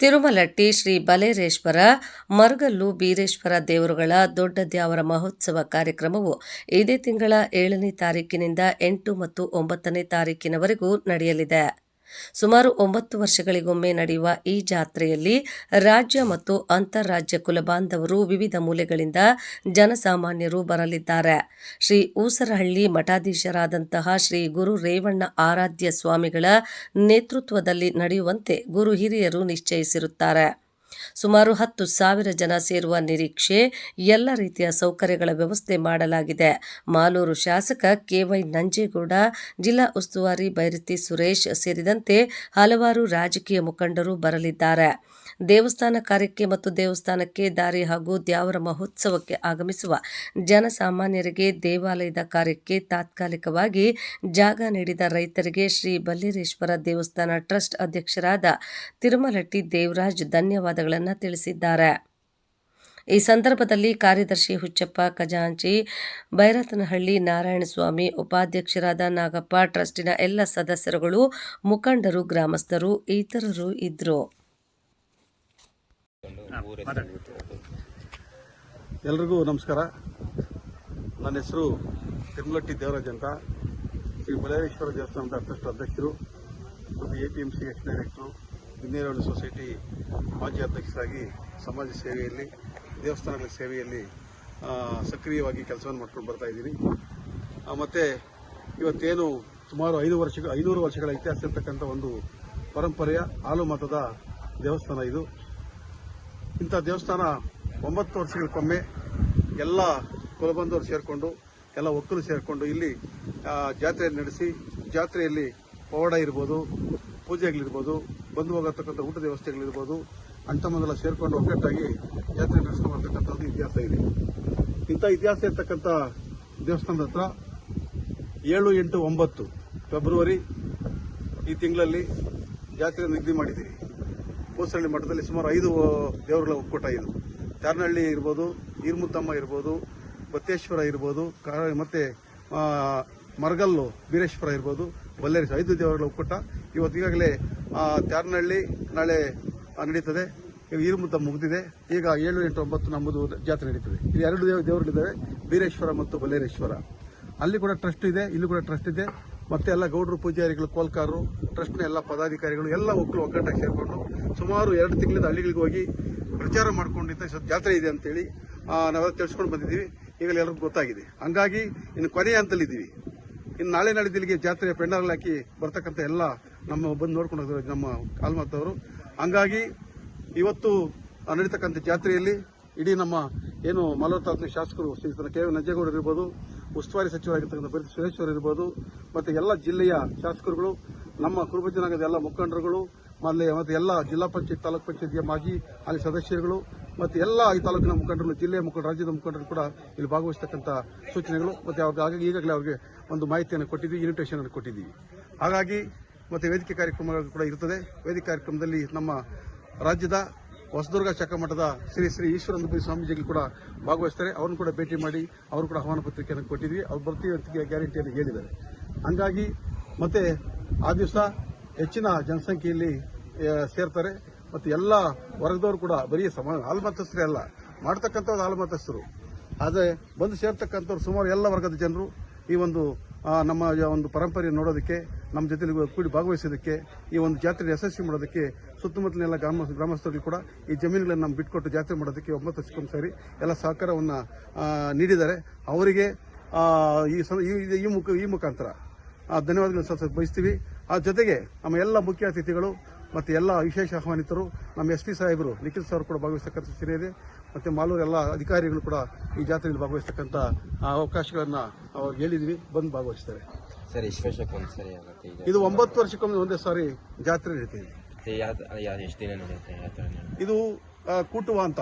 ತಿರುಮಲಟ್ಟಿ ಶ್ರೀ ಬಲೇರೇಶ್ವರ, ಮರಗಲ್ಲು ಬೀರೇಶ್ವರ ದೇವರುಗಳ ದೊಡ್ಡ ದ್ಯಾವರ ಮಹೋತ್ಸವ ಕಾರ್ಯಕ್ರಮವು ಇದೇ ತಿಂಗಳ ಏಳನೇ ತಾರೀಕಿನಿಂದ ಎಂಟು ಮತ್ತು ಒಂಬತ್ತನೇ ತಾರೀಕಿನವರೆಗೂ ನಡೆಯಲಿದೆ. ಸುಮಾರು ಒಂಬತ್ತು ವರ್ಷಗಳಿಗೊಮ್ಮೆ ನಡೆಯುವ ಈ ಜಾತ್ರೆಯಲ್ಲಿ ರಾಜ್ಯ ಮತ್ತು ಅಂತಾರಾಜ್ಯ ಕುಲಬಾಂಧವರು ವಿವಿಧ ಮೂಲೆಗಳಿಂದ ಜನಸಾಮಾನ್ಯರು ಬರಲಿದ್ದಾರೆ. ಶ್ರೀ ಊಸರಹಳ್ಳಿ ಮಠಾಧೀಶರಾದಂತಹ ಶ್ರೀ ಗುರು ರೇವಣ್ಣ ಆರಾಧ್ಯ ಸ್ವಾಮಿಗಳ ನೇತೃತ್ವದಲ್ಲಿ ನಡೆಯುವಂತೆ ಗುರು ಹಿರಿಯರು ನಿಶ್ಚಯಿಸಿರುತ್ತಾರೆ. ಸುಮಾರು ಹತ್ತು ಸಾವಿರ ಜನ ಸೇರುವ ನಿರೀಕ್ಷೆ ಎಲ್ಲ ರೀತಿಯ ಸೌಕರ್ಯಗಳ ವ್ಯವಸ್ಥೆ ಮಾಡಲಾಗಿದೆ. ಮಾಲೂರು ಶಾಸಕ ಕೆವೈ ನಂಜೇಗೌಡ, ಜಿಲ್ಲಾ ಉಸ್ತುವಾರಿ ಬೈರತಿ ಸುರೇಶ್ ಸೇರಿದಂತೆ ಹಲವಾರು ರಾಜಕೀಯ ಮುಖಂಡರು ಬರಲಿದ್ದಾರೆ. ದೇವಸ್ಥಾನ ಕಾರ್ಯಕ್ಕೆ ಮತ್ತು ದೇವಸ್ಥಾನಕ್ಕೆ ದಾರಿ ಹಾಗೂ ದ್ಯಾವರ ಮಹೋತ್ಸವಕ್ಕೆ ಆಗಮಿಸುವ ಜನಸಾಮಾನ್ಯರಿಗೆ ದೇವಾಲಯದ ಕಾರ್ಯಕ್ಕೆ ತಾತ್ಕಾಲಿಕವಾಗಿ ಜಾಗ ನೀಡಿದ ರೈತರಿಗೆ ಶ್ರೀ ಬಲ್ಲೇರೇಶ್ವರ ದೇವಸ್ಥಾನ ಟ್ರಸ್ಟ್ ಅಧ್ಯಕ್ಷರಾದ ತಿರುಮಲಟ್ಟಿ ದೇವರಾಜ್ ಧನ್ಯವಾದಗಳನ್ನು ತಿಳಿಸಿದ್ದಾರೆ. ಈ ಸಂದರ್ಭದಲ್ಲಿ ಕಾರ್ಯದರ್ಶಿ ಹುಚ್ಚಪ್ಪ ಖಜಾಂಚಿ ಬೈರತನಹಳ್ಳಿ ನಾರಾಯಣಸ್ವಾಮಿ, ಉಪಾಧ್ಯಕ್ಷರಾದ ನಾಗಪ್ಪ, ಟ್ರಸ್ಟಿನ ಎಲ್ಲ ಸದಸ್ಯರುಗಳು, ಮುಖಂಡರು, ಗ್ರಾಮಸ್ಥರು, ಇತರರು ಇದ್ದರು ಎಲ್ರಿಗೂ ನಮಸ್ಕಾರ. ನನ್ನ ಹೆಸರು ತಿರುಮಲಟ್ಟಿ ದೇವರಾಜ್ ಅಂತ. ಶ್ರೀ ಬಲೇಶ್ವರ ದೇವಸ್ಥಾನದ ಟ್ರಸ್ಟ್ ಅಧ್ಯಕ್ಷರು ಮತ್ತು A P M C ex director ವಿನ್ನೇರವಣ society ಮಾಜಿ ಅಧ್ಯಕ್ಷರಾಗಿ ಸಮಾಜ ಸೇವೆಯಲ್ಲಿ, ದೇವಸ್ಥಾನಗಳ ಸೇವೆಯಲ್ಲಿ ಸಕ್ರಿಯವಾಗಿ ಕೆಲಸವನ್ನು ಮಾಡ್ಕೊಂಡು ಬರ್ತಾ ಇದ್ದೀನಿ. ಮತ್ತು ಇವತ್ತೇನು ಸುಮಾರು ಐದು ವರ್ಷ ಐನೂರು ವರ್ಷಗಳ ಇತಿಹಾಸ ಇರತಕ್ಕಂಥ ಒಂದು ಪರಂಪರೆಯ ಹಾಲು ಮತದ ದೇವಸ್ಥಾನ ಇದು. ಇಂಥ ದೇವಸ್ಥಾನ ಒಂಬತ್ತು ವರ್ಷಗಳಿಗೊಮ್ಮೆ ಎಲ್ಲ ಕುಲಬಂಧವರು ಸೇರಿಕೊಂಡು, ಎಲ್ಲ ಒಕ್ಕಲು ಸೇರಿಕೊಂಡು ಇಲ್ಲಿ ಜಾತ್ರೆ ನಡೆಸಿ, ಜಾತ್ರೆಯಲ್ಲಿ ಪವಾಡ ಇರ್ಬೋದು, ಪೂಜೆಗಳಿರ್ಬೋದು ಬಂದು ಹೋಗತಕ್ಕಂಥ ಊಟದ ವ್ಯವಸ್ಥೆಗಳಿರ್ಬೋದು ಅಂಟಮಂಗಲ ಸೇರ್ಕೊಂಡು ಒಗ್ಗಟ್ಟಾಗಿ ಜಾತ್ರೆ ನಡೆಸ್ಕೊಂಡು ಬರ್ತಕ್ಕಂಥದ್ದು ಇತಿಹಾಸ ಇದೆ. ಇಂಥ ಇತಿಹಾಸ ಇರ್ತಕ್ಕಂಥ ದೇವಸ್ಥಾನದ ಹತ್ರ ಏಳು ಎಂಟು ಒಂಬತ್ತು ಫೆಬ್ರವರಿ ಈ ತಿಂಗಳಲ್ಲಿ ಜಾತ್ರೆ ನಿಗದಿ ಮಾಡಿದ್ದೀವಿ ಕೋಸರಳ್ಳಿ ಮಠದಲ್ಲಿ ಸುಮಾರು ಐದು ದೇವರುಗಳ ಒಕ್ಕೂಟ ಇದು. ತಾರನಹಳ್ಳಿ ಇರ್ಬೋದು ಈರ್ಮುತ್ತಮ್ಮ ಇರ್ಬೋದು ಬತ್ತೇಶ್ವರ ಇರ್ಬೋದು ಕಾ- ಮತ್ತೆ ಮರಗಲ್ಲು ವೀರೇಶ್ವರ ಇರ್ಬೋದು ಬಲ್ಲೇರಿ ಐದು ದೇವರುಗಳ ಒಕ್ಕೂಟ. ಇವತ್ತು ಈಗಾಗಲೇ ಆ, ತ್ಯಾರನಹಳ್ಳಿ ನಾಳೆ ನಡೀತದೆ. ಈರುಮುತ್ತ ಮುಗಿದಿದೆ. ಈಗ ಏಳು ಎಂಟು ಒಂಬತ್ತು ನಮ್ಮದು ಜಾತ್ರೆ ನಡೀತದೆ. ಇಲ್ಲಿ ಎರಡು ದೇವ ದೇವರುಗಳಿದ್ದಾವೆ. ಬೀರೇಶ್ವರ ಮತ್ತು ಬಲ್ಲೇರೇಶ್ವರ ಅಲ್ಲಿ ಕೂಡ ಟ್ರಸ್ಟ್ ಇದೆ, ಇಲ್ಲಿ ಕೂಡ ಟ್ರಸ್ಟ್ ಇದೆ. ಮತ್ತೆ ಎಲ್ಲ ಗೌಡರು, ಪೂಜಾರಿಗಳು, ಕೋಲ್ಕಾರರು ಟ್ರಸ್ಟ್ನ ಎಲ್ಲ ಪದಾಧಿಕಾರಿಗಳು ಎಲ್ಲ ಒಕ್ಕಲು ಒಗ್ಗಟ್ಟಾಗಿ ಸೇರಿಕೊಂಡು ಸುಮಾರು ಎರಡು ತಿಂಗಳಿಂದ ಹಳ್ಳಿಗಳಿಗೆ ಹೋಗಿ ಪ್ರಚಾರ ಮಾಡ್ಕೊಂಡಿದ್ದ ಸ್ವಲ್ಪ ಜಾತ್ರೆ ಇದೆ ಅಂತೇಳಿ ನಾವೆಲ್ಲ ತಿಳಿಸ್ಕೊಂಡು ಬಂದಿದ್ದೀವಿ. ಈಗಲೇ ಎಲ್ಲರಿಗೂ ಗೊತ್ತಾಗಿದೆ. ಹಂಗಾಗಿ ಇನ್ನು ಕೊನೆಯ ಹಂತಲ್ಲಿದ್ದೀವಿ. ಇನ್ನು ನಾಳೆ ನಾಡಿದ್ದಿಲ್ಲಿಗೆ ಜಾತ್ರೆ ಪೆಂಡಾಲ್ ಹಾಕಿ ಬರ್ತಕ್ಕಂಥ ಎಲ್ಲ ನಮ್ಮ ಬಂದು ನೋಡ್ಕೊಂಡು ಹೋಗ್ತಾರೆ ನಮ್ಮ ಕಾಲ್ಮಾತವರು ಹಂಗಾಗಿ ಇವತ್ತು ನಡೀತಕ್ಕಂಥ ಜಾತ್ರೆಯಲ್ಲಿ ಇಡೀ ನಮ್ಮ ಏನು ಮಲ್ಲೂರು ತಾಲೂಕಿನ ಶಾಸಕರು ಶ್ರೀ ಕೆ ನಂಜೇಗೌಡರು ಇರ್ಬೋದು, ಉಸ್ತುವಾರಿ ಸಚಿವರಾಗಿರ್ತಕ್ಕಂಥ ಬರೀ ಸುರೇಶ್ವರ್ ಇರ್ಬೋದು, ಮತ್ತು ಎಲ್ಲ ಜಿಲ್ಲೆಯ ಶಾಸಕರುಗಳು, ನಮ್ಮ ಕುರುಬ ಜನಾಂಗದ ಎಲ್ಲ ಮುಖಂಡರುಗಳು, ಮತ್ತೆ ಮತ್ತು ಎಲ್ಲ ಜಿಲ್ಲಾ ಪಂಚಾಯತ್, ತಾಲೂಕು ಪಂಚಾಯತ್ಗೆ ಮಾಜಿ ಅಲ್ಲಿ ಸದಸ್ಯರುಗಳು, ಮತ್ತು ಎಲ್ಲ ಈ ತಾಲೂಕಿನ ಮುಖಂಡರು ಜಿಲ್ಲೆಯ ಮುಖಂಡರು, ರಾಜ್ಯದ ಮುಖಂಡರು ಕೂಡ ಇಲ್ಲಿ ಭಾಗವಹಿಸ್ತಕ್ಕಂಥ ಸೂಚನೆಗಳು. ಮತ್ತು ಅವ್ರಿಗೆ ಹಾಗಾಗಿ ಈಗಾಗಲೇ ಅವರಿಗೆ ಒಂದು ಮಾಹಿತಿಯನ್ನು ಕೊಟ್ಟಿದ್ದೀವಿ ಇನ್ವಿಟೇಷನ್ ಅನ್ನು ಕೊಟ್ಟಿದ್ದೀವಿ. ಹಾಗಾಗಿ ಮತ್ತೆ ವೇದಿಕೆ ಕಾರ್ಯಕ್ರಮಗಳು ಕೂಡ ಇರುತ್ತದೆ. ವೇದಿಕೆ ಕಾರ್ಯಕ್ರಮದಲ್ಲಿ ನಮ್ಮ ರಾಜ್ಯದ ಹೊಸದುರ್ಗ ಚಕ್ಕಮಠದ ಶ್ರೀ ಶ್ರೀ ಈಶ್ವರಂದಪುರಿ ಸ್ವಾಮೀಜಿಗಳು ಕೂಡ ಭಾಗವಹಿಸ್ತಾರೆ. ಅವ್ರನ್ನ ಕೂಡ ಭೇಟಿ ಮಾಡಿ ಅವರು ಕೂಡ ಆಹ್ವಾನ ಪತ್ರಿಕೆಯನ್ನು ಕೊಟ್ಟಿದ್ವಿ. ಅವ್ರು ಬರ್ತೀವಿ ಅಂತ ಗ್ಯಾರಂಟಿಯನ್ನು ಹೇಳಿದ್ದಾರೆ. ಹಂಗಾಗಿ ಮತ್ತೆ ಆ ದಿವಸ ಹೆಚ್ಚಿನ ಜನಸಂಖ್ಯೆಯಲ್ಲಿ ಸೇರ್ತಾರೆ. ಮತ್ತು ಎಲ್ಲ ವರ್ಗದವರು ಕೂಡ ಬರೀ ಸಮ ಆಲ್ಮತಸ್ಥರೇ ಅಲ್ಲ, ಮಾಡ್ತಕ್ಕಂಥವ್ರು ಆಲ್ಮತಸ್ಥರು ಆದರೆ ಬಂದು ಸೇರ್ತಕ್ಕಂಥವ್ರು ಸುಮಾರು ಎಲ್ಲ ವರ್ಗದ ಜನರು ಈ ಒಂದು ನಮ್ಮ ಒಂದು ಪರಂಪರೆ ನೋಡೋದಕ್ಕೆ ನಮ್ಮ ಜೊತೆ ಕೂಡಿ ಭಾಗವಹಿಸೋದಕ್ಕೆ ಈ ಒಂದು ಜಾತ್ರೆ ಯಶಸ್ವಿ ಮಾಡೋದಕ್ಕೆ ಸುತ್ತಮುತ್ತಲಿನ ಗ್ರಾಮ ಗ್ರಾಮಸ್ಥರಿಗೆ ಕೂಡ ಈ ಜಮೀನುಗಳನ್ನು ನಾವು ಬಿಟ್ಕೊಟ್ಟು ಜಾತ್ರೆ ಮಾಡೋದಕ್ಕೆ ಒಂಬತ್ತು ವರ್ಷಕ್ಕೊಮ್ಮೆ ಸೇರಿ ಎಲ್ಲ ಸಹಕಾರವನ್ನು ನೀಡಿದ್ದಾರೆ. ಅವರಿಗೆ ಈ ಈ- ಮುಖ, ಈ ಮುಖಾಂತರ ಧನ್ಯವಾದಗಳನ್ನು ಸಹ ಬಯಸ್ತೀವಿ. ಆ, ಜೊತೆಗೆ ನಮ್ಮ ಎಲ್ಲ ಮುಖ್ಯ ಅತಿಥಿಗಳು ಮತ್ತು ಎಲ್ಲ ವಿಶೇಷ ಆಹ್ವಾನಿತರು, ನಮ್ಮ ಎಸ್ ಪಿ ಸಾಹೇಬರು ನಿಖಿಲ್ ಸರ್ ಕೂಡ ಭಾಗವಹಿಸ್ತಕ್ಕಂಥ ಇದೆ. ಮತ್ತು ಮಾಲೂರು ಎಲ್ಲ ಅಧಿಕಾರಿಗಳು ಕೂಡ ಈ ಜಾತ್ರೆಯಲ್ಲಿ ಭಾಗವಹಿಸ್ತಕ್ಕಂಥ ಅವಕಾಶಗಳನ್ನು ಅವ್ರಿಗೆ ಹೇಳಿದ್ವಿ, ಬಂದು ಭಾಗವಹಿಸ್ತಾರೆ. ಸರ್ ಆಗುತ್ತೆ. ಈಗ ಇದು ಒಂಬತ್ತು ವರ್ಷಕ್ಕೊಮ್ಮೆ ಒಂದೇ ಸಾರಿ ಜಾತ್ರೆ ನಡೀತಿದೆ ಯಾವ ಎಷ್ಟು ದಿನ ನಡೆಯುತ್ತೆ ಯಾವ ಥರ ನಡೆಯುತ್ತೆ ಇದು ಆ, ಕೂಟುವ ಅಂತ.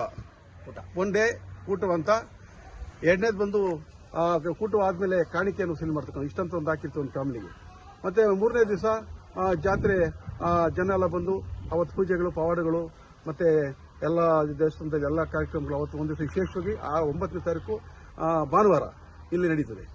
ಒನ್ ಡೇ ಕೂಟುವ ಅಂತ. ಎರಡನೇದು ಬಂದು ಆ, ಕೂಟುವ ಆದ್ಮೇಲೆ ಕಾಣಿಕೆಯನ್ನು ವಸೂಲಿ ಮಾಡ್ತಕ್ಕಂಥ ಇಷ್ಟಂತ ಒಂದು ಹಾಕಿರ್ತೀವಿ ಒಂದು ಫ್ಯಾಮಿಲಿಗೆ. ಮತ್ತೆ ಮೂರನೇ ದಿವಸ ಜಾತ್ರೆ ಆ, ಜನ ಎಲ್ಲ ಬಂದು ಅವತ್ತು ಪೂಜೆಗಳು ಪವಾಡಗಳು ಮತ್ತೆ ಎಲ್ಲ ದೇವಸ್ಥಾನದಲ್ಲಿ ಎಲ್ಲ ಕಾರ್ಯಕ್ರಮಗಳು ಅವತ್ತು ಒಂದು ದಿವಸ ವಿಶೇಷವಾಗಿ ಆ ಒಂಬತ್ತನೇ ತಾರೀಕು ಆ, ಭಾನುವಾರ ಇಲ್ಲಿ ನಡೀತದೆ.